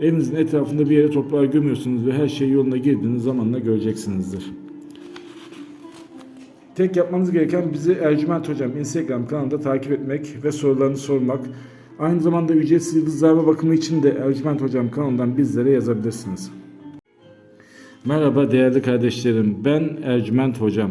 evinizin etrafında bir yere toprağa gömüyorsunuz ve her şey yoluna girdiğiniz zamanla göreceksinizdir. Tek yapmanız gereken bizi Ercüment Hocam Instagram kanalında takip etmek ve sorularını sormak. Aynı zamanda ücretsiz yıldızlarma bakımı için de Ercüment Hocam kanalından bizlere yazabilirsiniz. Merhaba değerli kardeşlerim. Ben Ercüment Hocam.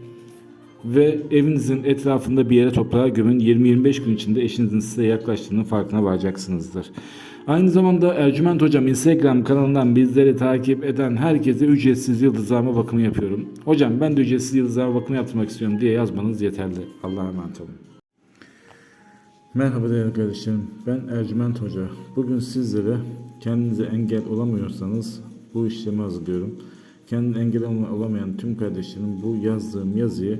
ve evinizin etrafında bir yere toprağa gömün. 20-25 gün içinde eşinizin size yaklaştığının farkına varacaksınızdır. Aynı zamanda Ercüment Hocam Instagram kanalından bizleri takip eden herkese ücretsiz yıldızlama bakımı yapıyorum. Hocam ben de ücretsiz yıldızlama bakımı yaptırmak istiyorum diye yazmanız yeterli. Allah'a emanet olun. Merhaba değerli kardeşlerim. Ben Ercüment Hoca. Bugün sizlere kendinize engel olamıyorsanız bu işlemi hazırlıyorum. Kendine engel olamayan tüm kardeşlerim bu yazdığım yazıyı